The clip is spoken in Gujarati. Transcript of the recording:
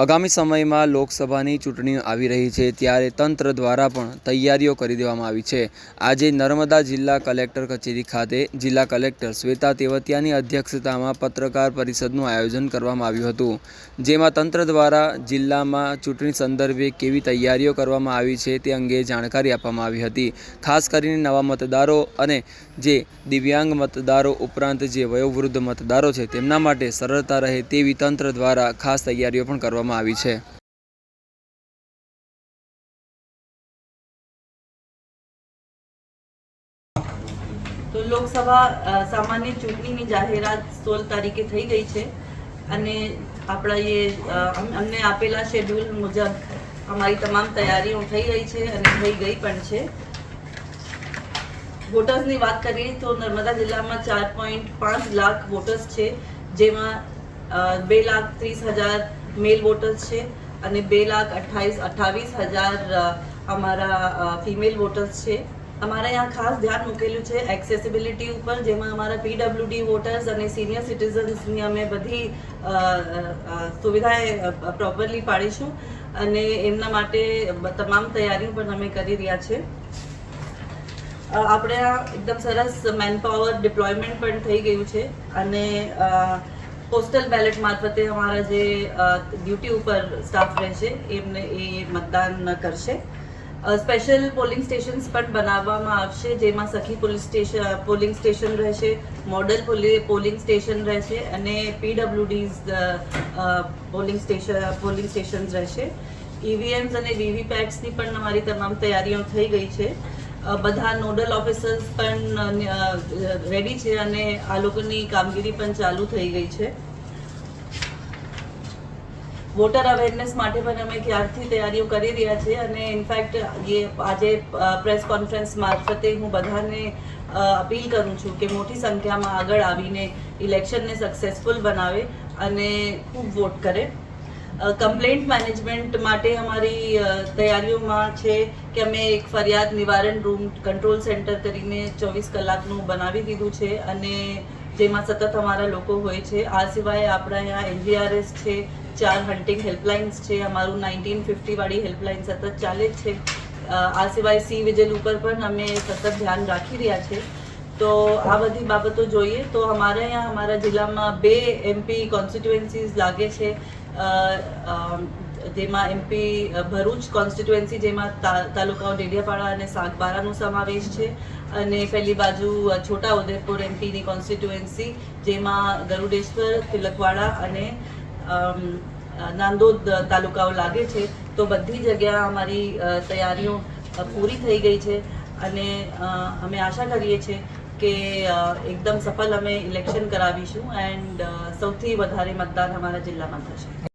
આગામી સમયમાં લોકસભાની ચૂંટણી આવી રહી છે, ત્યારે તંત્ર દ્વારા પણ તૈયારીઓ કરી દેવામાં આવી છે. આજે નર્મદા જિલ્લા કલેક્ટર કચેરી ખાતે જિલ્લા કલેક્ટર શ્વેતા તેવતિયાની અધ્યક્ષતામાં પત્રકાર પરિષદનું આયોજન કરવામાં આવ્યું હતું, જેમાં તંત્ર દ્વારા જિલ્લામાં ચૂંટણી સંદર્ભે કેવી તૈયારીઓ કરવામાં આવી છે તે અંગે જાણકારી આપવામાં આવી હતી. ખાસ કરીને નવા મતદારો અને જે દિવ્યાંગ મતદારો ઉપરાંત જે વયોવૃદ્ધ મતદારો છે, તેમના માટે સરળતા રહે તેવી તંત્ર દ્વારા ખાસ તૈયારીઓ પણ કરવામાં આવી છે. તો લોકસભા સામાન્ય ચૂંટણીની જાહેરાત સોળ તારીખે થઈ ગઈ છે અને આપણા એ અમને આપેલા શેડ્યુલ મુજબ અમારી તમામ તૈયારીઓ થઈ ગઈ છે અને થઈ ગઈ પણ છે. વોટર્સની વાત કરીએ તો નર્મદા જિલ્લામાં ચાર પોઈન્ટ પાંચ લાખ વોટર્સ છે, જેમાં બે લાખ ત્રીસ હજાર મેલ વોટર્સ છે અને બે લાખ અઠ્ઠાવીસ અઠ્ઠાવીસ હજાર અમારા ફિમેલ વોટર્સ છે. અમારે અહીંયા ખાસ ધ્યાન મૂકેલું છે એક્સેસિબિલિટી ઉપર, જેમાં અમારા પીડબ્લ્યુડી વોટર્સ અને સિનિયર સિટીઝન્સની અમે બધી સુવિધાએ પ્રોપરલી પાડીશું. અને એમના માટે તમામ તૈયારીઓ પણ અમે કરી રહ્યા છે. આપણે એકદમ સરસ મેનપાવર ડિપ્લોયમેન્ટ પણ થઈ ગયું છે. અને પોસ્ટલ બેલેટ મારફતે અમારા જે ડ્યુટી ઉપર સ્ટાફ રહેશે, એમને એ મતદાન કરશે. સ્પેશિયલ પોલિંગ સ્ટેશન્સ પણ બનાવવામાં આવશે, જેમાં સખી પોલીસ સ્ટેશન પોલિંગ સ્ટેશન રહેશે મોડલ પોલિંગ સ્ટેશન રહેશે અને PWDs polling station polling stations રહેશે. ઈવીએમ્સ અને વીવીપેટ્સની પણ અમારી તમામ તૈયારીઓ થઈ ગઈ છે. બધા નોડલ ઓફિસર્સ પણ રેડી છે અને આ લોકોની કામગીરી પણ ચાલુ થઈ ગઈ છે. વોટર અવેરનેસ માટે પણ અમે ક્યારથી તૈયારીઓ કરી રહ્યા છીએ અને ઇનફેક્ટ એ આજે પ્રેસ કોન્ફરન્સ મારફતે હું બધાને અપીલ કરું છું કે મોટી સંખ્યામાં આગળ આવીને ઇલેક્શનને સક્સેસફુલ બનાવે અને ખૂબ વોટ કરે. કમ્પ્લેન્ટ મેનેજમેન્ટ માટે અમારી તૈયારીઓમાં છે કે અમે એક ફરિયાદ નિવારણ રૂમ કંટ્રોલ સેન્ટર કરીને ચોવીસ કલાકનું બનાવી દીધું છે અને જેમાં સતત અમારા લોકો હોય છે. આ સિવાય આપણા અહીંયા એનડીઆરએસ છે, ચાર હન્ટિંગ હેલ્પલાઇન્સ છે, અમારું નાઇન્ટીન ફિફ્ટીવાળી હેલ્પલાઇન સતત ચાલે જ છે. આ સિવાય સી વિજિલ ઉપર પણ અમે સતત ધ્યાન રાખી રહ્યા છે. તો આ બધી બાબતો જોઈએ તો અમારે અહીંયા અમારા જિલ્લામાં બે એમપી કોન્સ્ટિટ્યુએન્સીઝ લાગે છે. જેમાં એમપી ભરૂચ કોન્સ્ટિટ્યુએન્સી જેમાં તાલુકાઓ ડેડિયાપાડા અને સાગબારાનો સમાવેશ છે. અને પહેલી બાજુ છોટા ઉદેપુર એમપીની કોન્સ્ટિટ્યુએન્સી જેમાં ગરુડેશ્વર, તિલકવાડા અને નાંદોદ તાલુકાઓ લાગે છે. તો બધી જગ્યા અમારી તૈયારીઓ પૂરી થઈ ગઈ છે. અને અમે આશા કરીએ છીએ કે એકદમ સફળ અમે ઇલેક્શન કરાવીશું એન્ડ સૌથી વધારે મતદાન અમારા જિલ્લામાં થશે.